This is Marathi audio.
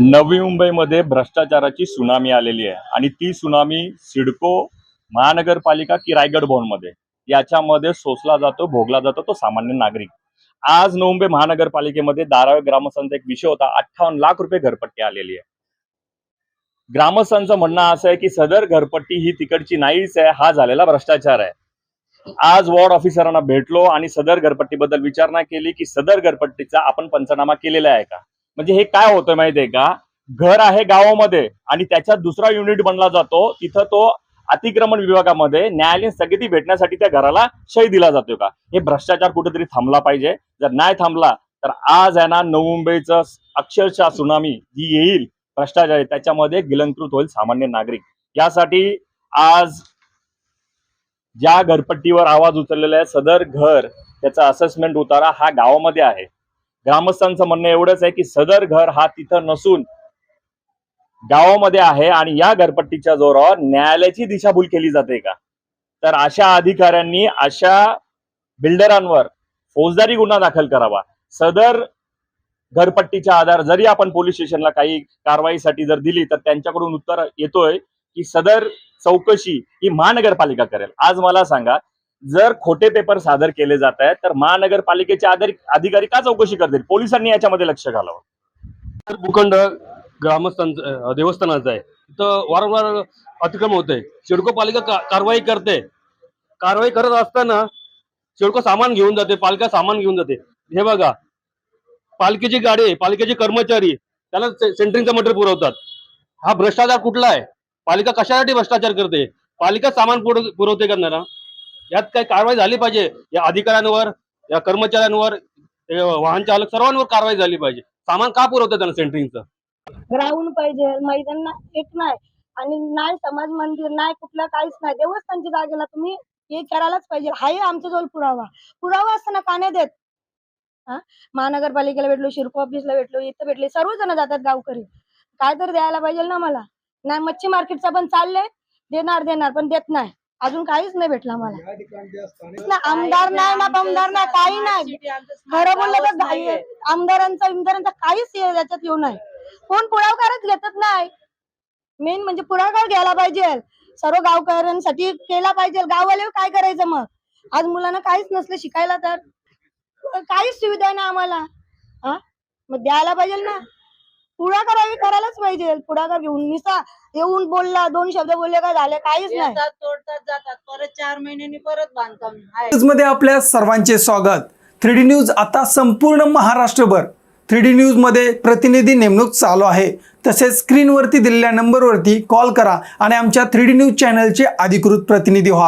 नवी मुंबईमध्ये भ्रष्टाचाराची सुनामी आलेली आहे. आणि ती सुनामी सिडको महानगरपालिका की रायगड भवनमध्ये. याच्यामध्ये सोसला जातो भोगला जातो तो सामान्य नागरिक. आज नवी मुंबई महानगरपालिकेमध्ये दारावे ग्रामस्थांचा एक विषय होता. अठ्ठावन्न लाख रुपये घरपट्टी आलेली आहे. ग्रामस्थांचं म्हणणं असं आहे की सदर घरपट्टी ही तिकडची नाहीच आहे हा झालेला भ्रष्टाचार आहे. आज वॉर्ड ऑफिसरांना भेटलो आणि सदर घरपट्टीबद्दल विचारणा केली की सदर घरपट्टीचा आपण पंचनामा केलेला आहे का? म्हणजे हे काय होतं माहितीये का? घर आहे गावामध्ये आणि त्याच्यात दुसरा युनिट बनला जातो. तिथं तो अतिक्रमण विभागामध्ये न्यायालयीन स्थगिती भेटण्यासाठी त्या घराला शय दिला जातो का? हे भ्रष्टाचार कुठेतरी थांबला पाहिजे. जर नाही थांबला तर आज आहे ना नवी मुंबईचं अक्षरशः सुनामी जी येईल भ्रष्टाचार त्याच्यामध्ये गिलंकृत होईल सामान्य नागरिक. यासाठी आज ज्या घरपट्टीवर आवाज उचललेला आहे सदर घर त्याचा असेसमेंट उतारा हा गावामध्ये आहे. ग्रामस्थांचं म्हणणं एवढंच आहे की सदर घर हा तिथं नसून गावामध्ये आहे आणि या घरपट्टीच्या जोरावर न्यायालयाची दिशाभूल केली जाते का? तर अशा अधिकाऱ्यांनी अशा बिल्डरांवर फौजदारी गुन्हा दाखल करावा. सदर घरपट्टीच्या आधार जरी आपण पोलीस स्टेशनला काही कारवाईसाठी जर दिली तर त्यांच्याकडून उत्तर येतोय की सदर चौकशी ही महानगरपालिका करेल. आज मला सांगा जर खोटे पेपर सादर केले जात आहेत तर महानगरपालिकेचे अधिकारी का चौकशी करतील? पोलिसांनी याच्यामध्ये लक्ष घालावं. भूखंड ग्रामस्थांचं देवस्थानाचा आहे. तिथं वारंवार अतिक्रम होते शिडको पालिका का- कारवाई करते. कारवाई करत असताना शिडको सामान घेऊन जाते पालिका सामान घेऊन जाते. हे बघा पालिकेची गाडी पालिकेचे कर्मचारी त्याला से- सेंटरिंगचं मटेरियल पुरवतात. हा भ्रष्टाचार कुठला आहे? पालिका कशासाठी भ्रष्टाचार करते? पालिका सामान पुरवते करणारा यात काही कारवाई झाली पाहिजे? या अधिकाऱ्यांवर या कर्मचाऱ्यांवर वाहन चालक सर्वांवर कारवाई झाली पाहिजे. सामान का पुरवतं त्यांना सेंटरिंगचं ग्राउंड पाहिजे. मैदान एक नाही. आणि नाही समाज मंदिर नाही कुठलं काहीच नाही. देवस्थानच्या जागेला तुम्ही हे करायलाच पाहिजे. हाही आमच्या जवळ पुरावा. पुरावा असताना का नाही देत? हा? महानगरपालिकेला भेटलो शिरको ऑफिसला भेटलो इथं भेटले सर्वजण जातात गावकरी. काय तर द्यायला पाहिजे ना मला. नाही मच्छी मार्केटचा पण चाललंय. देणार देणार पण देत नाही. अजून काहीच नाही भेटलं मला ना आमदार नाही ना बमदार नाही काही नाही. खरं बोललं तर. आमदारांचा आमदारांचा काहीच हे याच्यात येऊ नये कोण पुढाकारच घेतच नाही. मेन म्हणजे पुढाकार घ्यायला पाहिजे. सर्व गावकऱ्यांसाठी केला पाहिजे. गाववाले काय करायचं मग? आज मुलांना काहीच नसलं शिकायला तर. काहीच सुविधा नाही आम्हाला. हा? मग द्यायला पाहिजे ना. पुढाकार करायलाच पाहिजे. पुढाकार घेऊन निसा येऊन बोलला दोन शब्द बोलले काय झाले काहीच नाही. येतात तोडतात जातात. परत चार महिन्यांनी परत बांधकाम आहे. न्यूजमध्ये आपल्या सर्वांचे स्वागत. थ्री डी न्यूज आता संपूर्ण महाराष्ट्रभर. थ्री डी न्यूजमध्ये प्रतिनिधी नेमणूक चालू आहे. तसेच स्क्रीनवरती दिलेल्या नंबरवरती कॉल करा आणि आमच्या थ्री डी न्यूज चॅनलचे अधिकृत प्रतिनिधी व्हा.